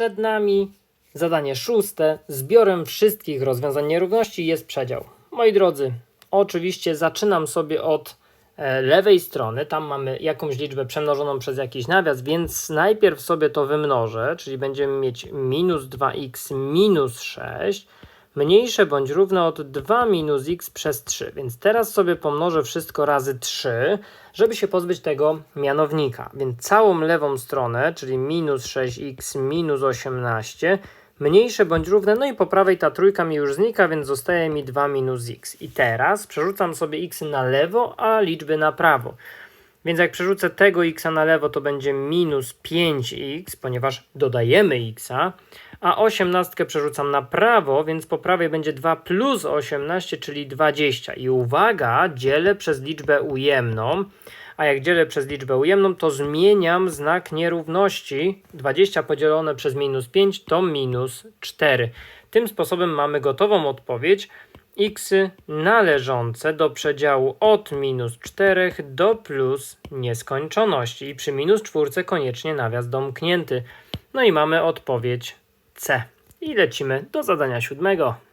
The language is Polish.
Przed nami zadanie szóste. Zbiorem wszystkich rozwiązań nierówności jest przedział. Moi drodzy, oczywiście zaczynam sobie od e, lewej strony. Tam mamy jakąś liczbę przemnożoną przez jakiś nawias, więc najpierw sobie to wymnożę, czyli będziemy mieć minus 2x minus 6 mniejsze bądź równe od 2 minus x przez 3. Więc teraz sobie pomnożę wszystko razy 3, żeby się pozbyć tego mianownika. Więc całą lewą stronę, czyli minus 6x minus 18, mniejsze bądź równe, no i po prawej ta trójka mi już znika, więc zostaje mi 2 minus x. I teraz przerzucam sobie x na lewo, a liczby na prawo. Więc jak przerzucę tego x na lewo, to będzie minus 5x, ponieważ dodajemy x, a 18 przerzucam na prawo, więc po prawej będzie 2 plus 18, czyli 20. I uwaga, dzielę przez liczbę ujemną, a jak dzielę przez liczbę ujemną, to zmieniam znak nierówności. 20 podzielone przez minus 5 to minus 4. Tym sposobem mamy gotową odpowiedź x należące do przedziału od minus 4 do plus nieskończoności. I przy minus 4 koniecznie nawias domknięty. No i mamy odpowiedź C. I lecimy do zadania siódmego.